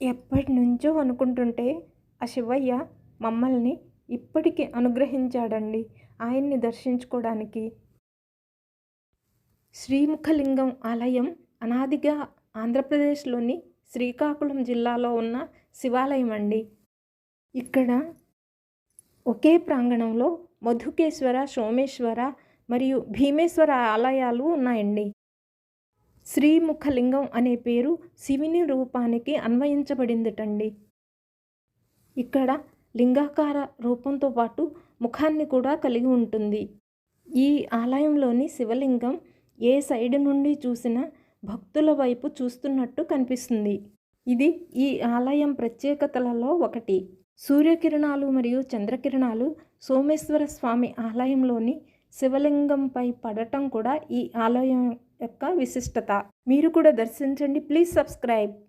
ఎప్పటి నుంచో అనుకుంటుంటే ఆ శివయ్య మమ్మల్ని ఇప్పటికి అనుగ్రహించాడండి. ఆయన్ని దర్శించుకోవడానికి శ్రీముఖలింగం ఆలయం అనాదిగా ఆంధ్రప్రదేశ్లోని శ్రీకాకుళం జిల్లాలో ఉన్న శివాలయం అండి ఇక్కడ ఒకే ప్రాంగణంలో మధుకేశ్వర సోమేశ్వర మరియు భీమేశ్వర ఆలయాలు ఉన్నాయండి. శ్రీముఖలింగం అనే పేరు శివుని రూపానికి అన్వయించబడిందిటండి. ఇక్కడ లింగాకార రూపంతో పాటు ముఖాన్ని కూడా కలిగి ఉంటుంది. ఈ ఆలయంలోని శివలింగం ఏ సైడ్ నుండి చూసినా భక్తుల వైపు చూస్తున్నట్టు కనిపిస్తుంది. ఇది ఈ ఆలయం ప్రత్యేకతలలో ఒకటి. సూర్యకిరణాలు మరియు చంద్రకిరణాలు సోమేశ్వర స్వామి ఆలయంలోని శివలింగంపై పడటం కూడా ఈ ఆలయం యొక్క విశిష్టత. మీరు కూడా దర్శించండి. Please subscribe.